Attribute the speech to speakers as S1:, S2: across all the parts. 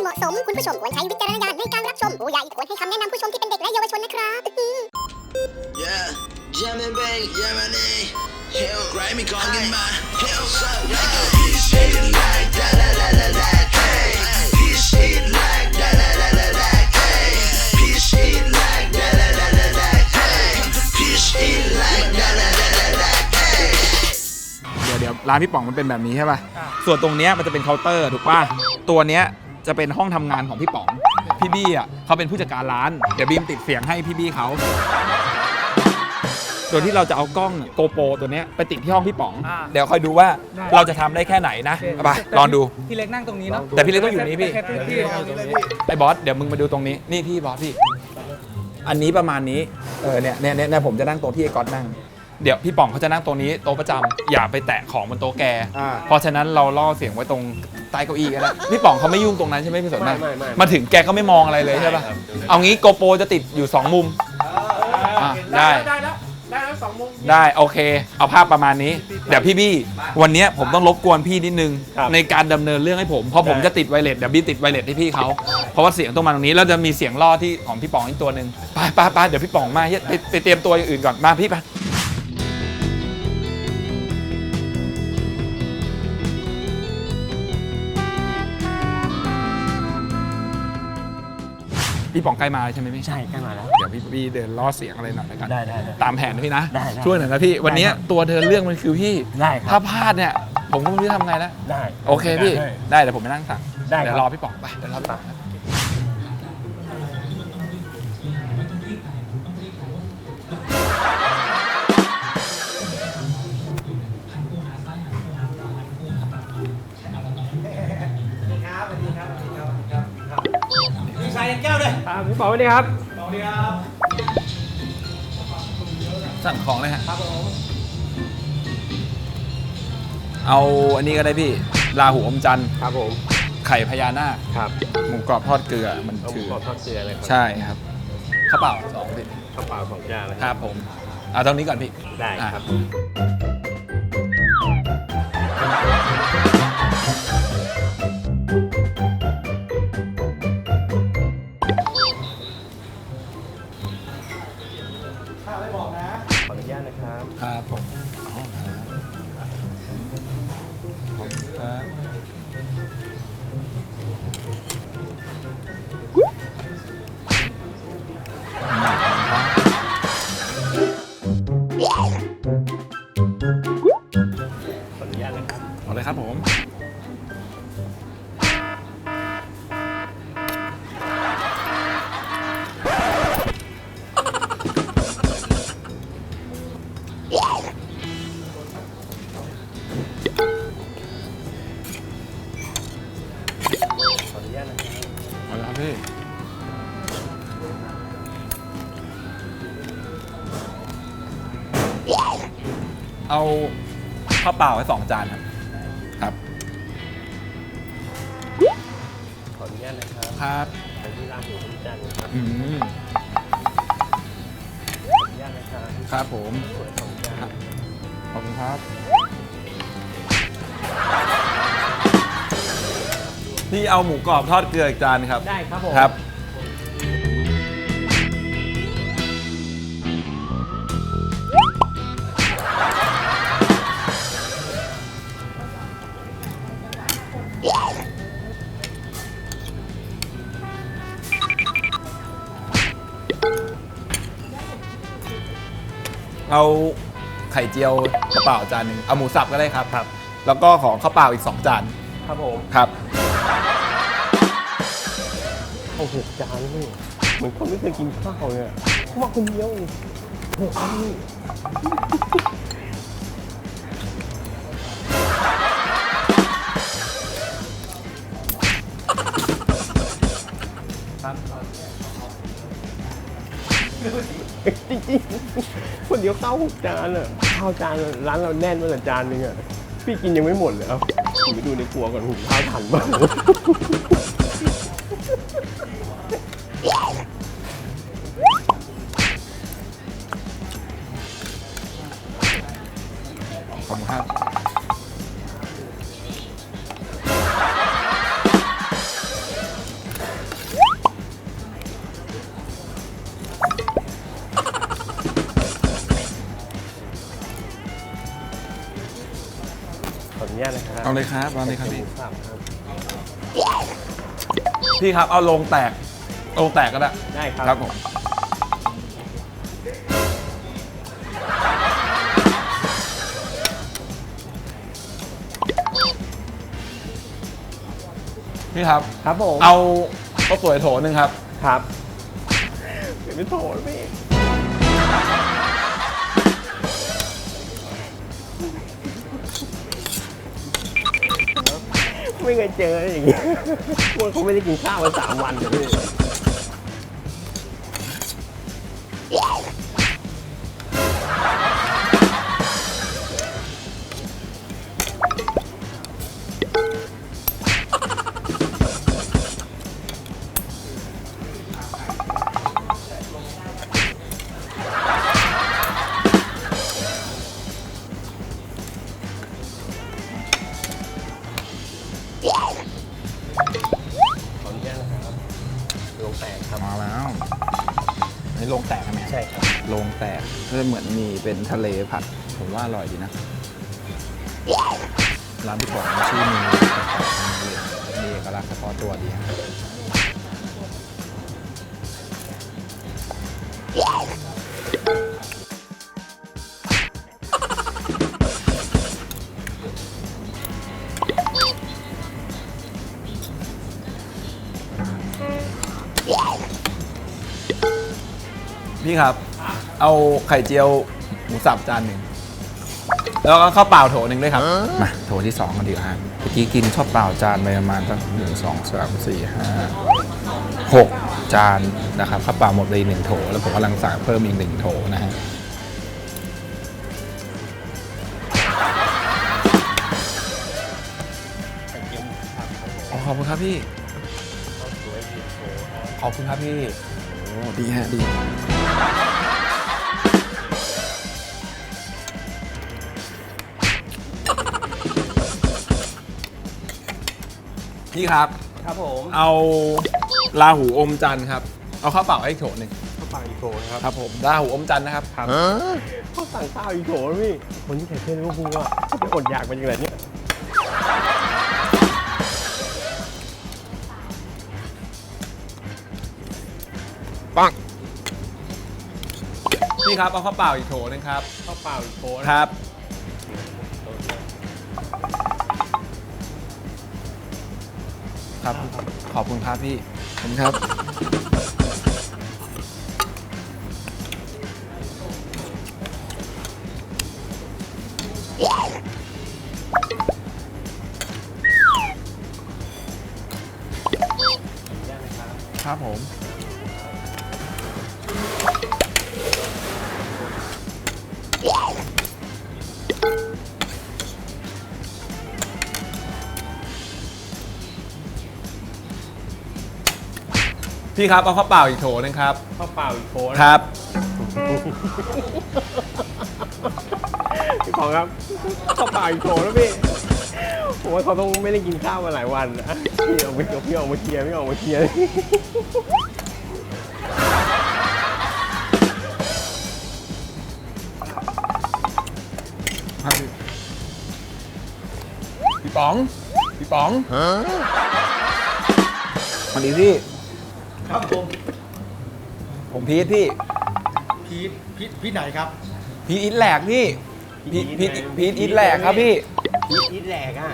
S1: ไม่เหมาะสม คุณผู้ชมควรใช้วิจารณญาณในการรับชม ผู้ใหญ่ควรให้คำแนะนำผู้ชมที่เป็นเด็กและเยาวชนนะครับ
S2: Yeah, jamming bang, yeah my name. Hell, grimy calling my hell so He's shit like da la la la la hey. He's shit like da la la la la hey. He's shit like da la la la la hey. He's shit like da la la la la hey.
S3: เดี๋ยวเดี๋ยวร้านพี่ป๋องมันเป็นแบบนี้ใช่ป่ะ ส่วนตรงเนี้ยมันจะเป็นเคาน์เตอร์ถูกป่ะ ตัวเนี้ย จะเป็นห้องทำงานของพี่ป๋อง พี่บี้อะเขาเป็นผู้จัดการร้าน เดี๋ยวบีมติดเสียงให้พี่บี้เขา โดยที่เราจะเอากล้องโกโปรตัวเนี้ยไปติดที่ห้องพี่ป๋อง
S4: อ่า
S3: เดี๋ยวคอยดูว่า
S4: ได้
S3: เราจะทำได้แค่ไหนนะเอาไปลองดู
S4: พี่เล็กนั่งตรงนี้เนาะ
S3: แต่พี่เล็กต้องอยู่นี่พี่
S4: แค่พี่เอาตรงนี้
S3: ไอ้บอสเดี๋ยวมึงมาดูตรงนี้ นี่พี่บอสพี่ อันนี้ประมาณนี้ เออเนี่ยเนี่ยเนี่ยเนี่ยผมจะนั่งตรงที่ไอ้ก๊อตนั่ง เดี๋ยวพี่ป๋องเขาจะนั่งตรงนี้โต๊ะประจำอย่าไปแตะของบนโต๊ะแก
S5: อ่า
S3: เพราะฉะนั้นเราล่อเสียงไว้ตรงใต้เก้าอี้ก็ได้พี่ป๋องเขาไม่ยุ่งตรงนั้นใช่ไหมพี่สน
S5: ไม่ไม่ไม่
S3: มาถึงแกก็ไม่มองอะไรเลยใช่ป่ะเอางี้โกโปรจะติดอยู่2มุม อะได้
S4: ได้แล้ว ได้แล้วสองมุม
S3: ได้โอเค เอาภาพประมาณนี้ เดี๋ยวพี่บี้วันเนี้ยผมต้องรบกวนพี่นิดนึง
S5: ครับ
S3: ในการดำเนินเรื่องให้ผม เพราะผม
S5: ได้
S3: จะติดไวเลสเดี๋ยวบี้ติดไวเลสให้พี่เขาเพราะว่าเสียงต้องมาตรงนี้แล้วจะมีเสียงล่อที่ของพี่ป๋องอีกตัวหนึ่งไปไปไปเดี๋ยวพี่ป๋องมาเฮ้ยไปไปเตรียมตัวอย่างอื่นก่อนมาพี่ไป พี่ป๋องใกล้มาแล้วใช่ไหมพี่
S5: ใช่ใกล้มาแล้ว
S3: เดี๋ยวพี่บี้เดินล่อเสียงอะไรหน่อยแล้วกัน
S5: ได้ได้ได้
S3: ตามแผนนะพี่นะ
S5: ได้ได้
S3: ช่วยหน่อยนะพี่ วันเนี้ย
S5: ได้ครับ
S3: ตัวเดินเรื่องมันคือพี่
S5: ได้ค
S3: ถ้า
S5: รับ
S3: พลาดเนี่ย ผมก็ไม่รู้จะทำไงแล้ว
S5: ได้
S3: โอเคพี่
S5: ได้
S3: ได้เดี๋ยวผมไปนั่งสั่ง
S5: ได้
S3: เดี๋ยว
S5: ครับ
S3: รอพี่ป๋องไป เดี๋ยวรอพี่ป๋อง
S5: ครับพี่ป๋องสวัสดีครับ
S3: สั่งของเลยฮะเอาอันนี้ก็ได้พี่ลาหูอมจันทร์
S5: ครับผม
S3: ไข่พญานาค
S5: ครับ
S3: หมูกรอบทอดเกลือมัน
S5: เอาหมู
S3: คือ ก
S5: รอบทอดเกลือเลยครับ
S3: ใช่ครับข้าวเปล่าสองพี่
S5: ข้าวเปล่าสองจานนะ
S3: ค
S5: ค
S3: รั
S5: รั
S3: บบผมเอาตรงนี้ก่อนพี่
S5: ได้
S3: อะ
S5: ครับข
S3: เปล่าไว้สองจานครับครับ
S5: ขออนุญาตนะครับ
S3: ครับ
S5: ไปที่ร้านหมูทุกจานนะครับ
S3: อืม
S5: ขออนุญาตนะครับ
S3: ครับผม
S5: สวยสองจาน
S3: ขอบคุณครับ นี่เอาหมูกรอบทอดเกลืออีกจานครับ
S5: ได้ครับผม
S3: ครับ เอาไข่เจียวกระเป๋าจานหนึ่งเอาหมูสับก็ได้ครับครับ แล้วก็ของข้าวเปล่าอีก 2 จาน
S5: ครับผม
S3: ครับ
S5: เอาหกจานเลยเหมือนคนไม่เคยกินข้าวเลยอะเพราะว่าคนเดียวเองหกจานนี่ จริงๆคนเดียวข้าวหกจานอะข้าวจานร้านเราแน่นมาละจานนึงอะพี่กินยังไม่หมดเลยเอาผมไปดูในครัวก่อนหุงข้าวทันมาก
S3: ขอบคุณครับ เอาเลยครับเอาเลยครับ
S5: ห
S3: พี่
S5: มูสับครับ
S3: พี่ครับเอาลงแตกลงแตกก็ได้
S5: ได้ครับ
S3: ครับผมพี่ครับ
S5: ครับผม
S3: เอาข้าวสวยโถหนึ่งครับ
S5: ครับเดี๋ยวไม่โถนะพี่ ไม่เคยเจออย่างงี้พวกเขาไม่ได้กินข้าวมาสามวันเลย
S3: เป็นทะเลผัด ผมว่าอร่อยดีนะ ร้านพี่ป๋องชื่อมนูแปลกๆเลยมีเอกลักษณ์เฉพาะตัวดีพี่ครับ เอาไข่เจียว หมูสับจานหนึ่งแล้วก็ข้าวเปล่าโถหนึ่งด้วยครับ มาโถที่สองกันดีกว่าฮะเมื่อกี้กินข้าวเปล่าจานไปประมาณตั้งหนึ่งสองสามสี่ห้าหกจานนะครับข้าวเปล่าหมดเลยหนึ่งโถ แล้วผมกำลังสั่งเพิ่มอีกหนึ่งโถนะฮะ
S5: ไข่เจียวหมูสับครับผม
S3: อ๋อขอบคุณครับพี่
S5: ข้าวสวยเย็นโถครับ
S3: ขอบคุณครับพี่ โอ้ดีฮะดี พี่ครับ
S5: ครับผม
S3: เอาลาหูอมจันทร์ครับ เอาข้าวเปล่าให้อีกโถหนึ่ง
S5: ข้าวเปล่าอีกโถนะครับ
S3: ครับผมลาหูอมจันทร์นะครับ
S5: ครับเขาสั่งข้าวอีกโถนะพี่คนที่ใส่เสื้อลิเวอร์พูลอะเขาจะอดอยากไปยังไงเนี่ย
S3: ปังพี่ครับเอาข้าวเปล่าอีกโถหนึงครับ
S5: ข้าวเปล่าอีกโถนะครับ
S3: ครับ ขอบคุณครับพี่ขอบคุณครับ
S5: ได้ไหมครับ
S3: ครับผม พี่ครับเอาข้าวเปล่าอีกโถหนึงครับ
S5: ข้าวเปล่าอีกโถนะครับ พี่ของครับข้าวเปล่าอีกโถแล้วพี่ผมว่าเขาต้องไม่ได้กินข้าวมาหลายวันนะพี่ออกมาพี่ออกมาเคลียร์พี่ออกมาเคลียร์
S3: ครับพี่พี่ป๋อง พี่ป๋อง สวัสดีพี่
S4: ครับผม
S3: ผมพีทพี่
S4: พีทพีทพีทไหนครับ
S3: พีทอิทแหลกพี่ พีทพีทพีทอิทแหลกครับพี่
S5: พีทอีทแหลกอะ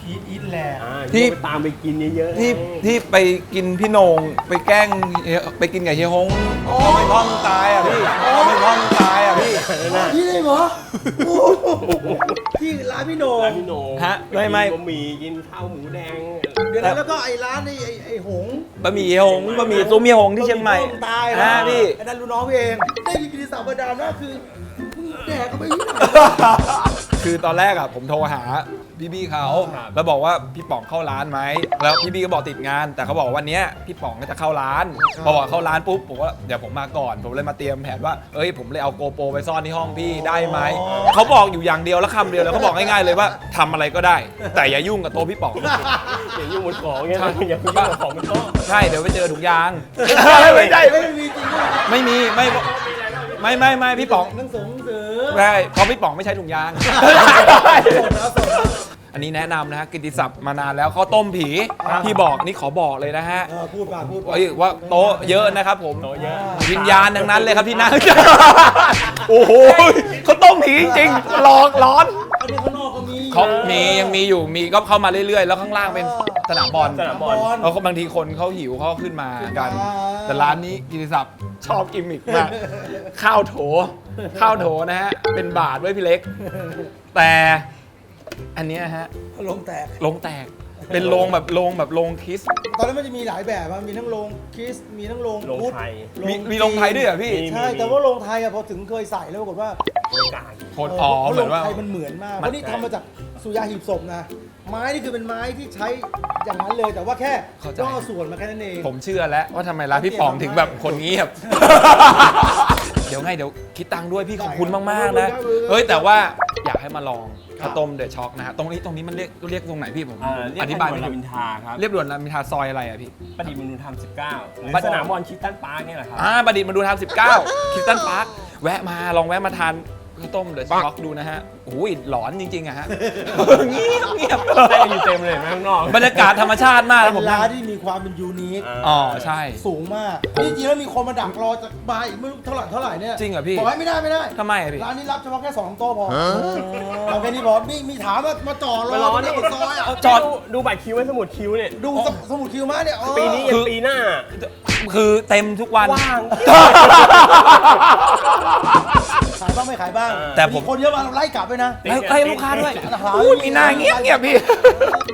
S4: พีทอีทแลนด์
S5: อ่า
S3: ที่
S5: ที่ไปตามไปกินเยอะๆ
S3: ที่
S5: ไง
S3: ที่ไปกินพี่โหนงไปแกล้งเฮียไปกินกับเฮียฮงเขาไปท่องตายอะพี่เขาไปท่องตายอะ พี่
S4: พี่ได้เหรอโอ้โหที่ร้านพี่โหน
S5: ร้างนพี่โหนง
S3: ฮะไม่ไม่
S5: กินบะหมี่กินข้าวหมูแดง
S4: เดี๋ยวนะแล้วก็ไอ้ร้านไอ้ไอ้ไอ้หง
S3: บะหมี่เฮียฮงบะหมี่ซุ้มเฮียฮงที่เชียงใหม่
S4: ต้ตาย
S3: ฮะพี่
S4: ไอ้นั่นรู้น้องพี่เองได้ยินกิติศัพท์ประดามนะคือมึงแดกก็ไม่รู้
S3: คือตอนแรกอะผมโทรหา พี่บี้เขาแล้วบอกว่าพี่ป๋องเข้าร้านไหมแล้วพี่บี้ก็บอกติดงาน แต่เขาบอกว่าวันเนี้ยพี่ป๋องก็จะเข้าร้านพอบอกเข้าร้านปุ๊บผมว่าเดี๋ยวผมมาก่อน ผมเลยมาเตรียมแผนว่าเอ้ยผมเลยเอาโกโปรไปซ่อนที่ห้องพี่ได้ไหมเขาบอกอยู่อย่างเดียวแล้วคำเดียวแล้วเขาบอกง่ายๆเลยว่าทำอะไรก็ได้ แต่อย่ายุ่งกับโต๊ะพี่ป๋อง
S5: อย่างยุ่งบนของไง
S3: ใช่
S5: อย่ายุ่งกับของมันก็
S3: ใช่เดี๋ยวไปเจอถุงยาง
S4: ไม่ใช่ไม่มีจริงด้วย
S3: ไม่มีไม่ไม่ไม่ไม่พี่ป๋อง
S4: หนังสงสือ
S3: ใช่เพราะพี่ป๋องไม่ใช้ถุงยาง
S4: สดนะสดนะ
S3: อันนี้แนะนำนะฮะกิตติศัพท์มานานแล้วข้าวต้มผีที่บอกนี่ขอบอกเลยนะฮะ
S4: เออพูดมาพูดมา
S3: เอ้ยว่าโต๊ะเยอะนะครับผม
S5: โตเยอะ
S3: วิญญาณทั้งนั้นเลยครับที่นั่ง โอ้โหเขาวต้มผีจริงๆหลอกร้อน
S4: อันนี้ข้างนอกก็มี
S3: เขามียังมีอยู่มีก็เข้ามาเรื่อยๆ แล้วข้างล่างเป็นสนามบอล
S5: สนามบอล
S3: แล้วก็บางทีคนเขาหิวเขาก็ขึ้นมากัน แต่ร้านนี้กิติศัพท์ชอบกิมมิกมากข้าวโถ ข้าวโถนะฮะเป็นบาทไว้พี่เล็ก แต่ อันเนี้ยฮะ
S4: ลงแตก
S3: โรงแตก เป็นโรงแบบโรงแบบโรงคริส
S4: ตอนนั้นมันจะมีหลายแบบอะมีทั้งโรงคริสต์มีทั้งโรง
S5: โรง
S4: พุทธ
S5: ไทย
S3: มีมีโรงไทยด้วยเหรอพี่
S5: มี
S4: ใช่ แต่ว่าโรงไทยอะพอถึงเคยใส่แล้วปรากฏว่า
S5: ไม่กล้ากิน
S3: คนอ๋อ
S4: เพราะ
S3: เหมื
S4: โร
S3: อน
S4: ง
S3: ว่า
S4: ไทยมันเหมือนมาก
S3: มัน
S4: เพราะนี่ทำมาจากสุยาหีบศพนะ ไม้นี่คือเป็นไม้ที่ใช้อย่างนั้นเลย แต่ว่าแค่
S3: เข้าใจ
S4: ย่อส่วนมาแค่นั้นเอง
S3: ผมเชื่อแล้วว่าทำไมร้านพี่ป๋องถึงแบบคนเงียบ เดี๋ยวไงเดี๋ยวคิดตังค์ด้วยพี่ขอบคุณมากๆนะเฮ้ยแต่ว่า อยากให้มาลองข้าวต้มเดอะช็อกนะฮะตรงนี้ตรงนี้มันเรียกเรียกตรงไหนพี่ผม
S5: อ่าเรียก
S3: อธิบายไม่
S5: ถนนราม
S3: ถู
S5: อิ
S3: ก
S5: นทราครับ
S3: เรียบด่วนรามอินทราซอยอะไรอะพี่
S5: ประดิษฐ์มนุษยธรรม 19 หรือ
S3: ประดิษฐ์
S5: สนามบอลคิสตันพาร์คเนี่ยแหละครับ
S3: อ่าประดิษฐ์มาดูทำ19คิสตันพาร์คแวะมาลองแวะมาทาน ข้าวต้มเดอะช็อกดูนะฮะโอ้ยหลอนจริงๆอะฮะ เงียบเงียบ
S5: แต่อยู่เต็มเลยเห็นไหมข้างนอก
S3: บรรยากาศธรรมชาติมากแล้วผ
S4: เป็
S3: ม
S4: น
S3: นั่
S4: ร้างนที่มีความเป็นยูนิค
S3: อ๋อใช่
S4: สูงมากนี่จริงๆแล้วมีคนมาดักรอจะมาอีกไม่รู้เท่าไหร่เท่าไหร่เนี่ย
S3: จริงเหรอพี่
S4: บอกให้ไม่ได้ไม่ได้
S3: ทำไมอะพี่
S4: ร้านนี้รับเฉพาะแค่สองโต๊ะพอเอาแค่นี้พอมีมีถามว่ามาจอดรอ
S5: มารอนี่
S4: ที่ปากซอยอะ
S3: จอด
S5: ดูบัตรคิวไว้สมุดคิวเนี่ย
S4: ดูสสมุดคิวมาเนี่ยเออ
S5: ปีนี้ยันปีหน้า
S3: คือเต็มทุกวัน
S5: ว่าง
S4: ขายบ้างไม่ขายบ้าง
S3: แต่ผม
S4: คนเยอะมาเราไล่กลับไปนะ
S3: ไล่ไล่ลูกค้าด้วย
S4: หา
S3: อุ้ยมีหน้าเงียบเงียบพี่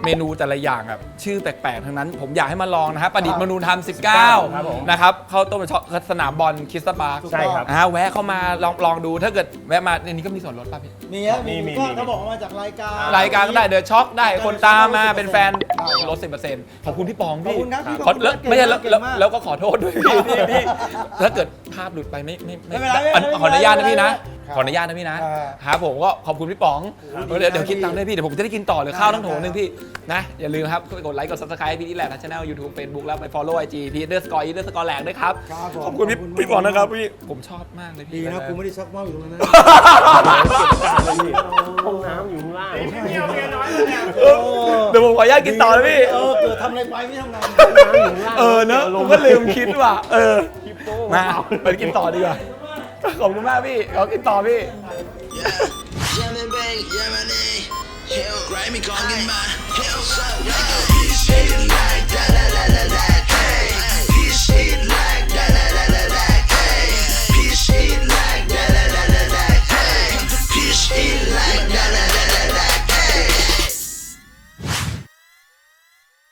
S3: เมนูแต่ละอย่างแบบชื่อแปลกๆ ทั้งนั้น ผมอยากให้มาลองนะครับประดิษฐ์มนูธรรม
S5: ครับผม
S3: 19 นะครับเข้าต้มช็อปสนามบอลคริสตัลพาร์ค
S5: ใช่ครับ
S3: อ่าแวะเข้ามาลองลองดูถ้าเกิดแวะมาในนี้ก็มีส่วนลดป่ะพี่
S4: มีฮะมี
S5: มี
S4: ก็
S5: มี
S4: เขาบอกว่ามาจากรายการ
S3: รายการก็ได้เดอะช็อคได้คนตามมาเป็นแฟน
S4: ได้
S3: ลด10%ขอบคุณพี่ปอง
S4: ขอบ
S3: พี่
S4: คุณครับพี่
S3: ขอ
S4: ขอบคุณ
S3: แล้ว
S4: มาก
S3: ไม่ใช่แล้ว
S4: เก่ง
S3: แล้ว
S4: มาก
S3: แล้วก็ขอโทษด้วยพี่พี่พี่ถ้าเกิดภาพหลุดไปไม่ไม่
S4: ไม่เป็นไรไม่
S3: อัน
S4: เป็นไร
S3: ขออนุญาตนะพี่นะ
S4: ครับ
S3: ขออนุญาตนะพี่นะ
S4: อ่า
S3: ครับผมก็ขอบคุณพี่ป๋อง
S4: ครับ
S3: เดี๋ยวเดี๋ยวคิดตังค์ด้วยพี่เดี๋ยวผมจะได้กินต่อหรือข้าวทั้งโถ
S4: ได้
S3: นึงพี่นะอย่าลืมครับกดไลค์กด subscribe พี่นี่แหละนะช่องยูทูบเฟซบุ๊กแล้วไป follow IG พี่เดอร์สกอร์อีเดอร์สกอร์แลกด้วยครับ
S4: ครับผม
S3: ขอบคุณพี่
S4: ขอบคุณ
S3: พี่ป๋องนะครับ
S4: มาก
S3: พี่ผมชอบมากเลยพี่
S4: ดีนะกูไม่ได้ชักเมาอยู่ตรงนั้นนะ
S5: ห้องน้ำอยู่ข้างล่าง
S3: เออเดี๋ยวผมขออนุญาตกินต่อนะพี่
S4: เออเกิดทำอะไรไปไม่ทำงาน
S3: เออเนอะผมก็ลืมคิดว่ะเออ
S5: คลิปโป้
S3: มาไปกินต่อดีกว่า ขอบคุณมากพี่ขอกินต่อพี่
S2: Yemen bang, Yemeni Hell, grab me, gon' get my Hell, so right This shit like da da da da da This shit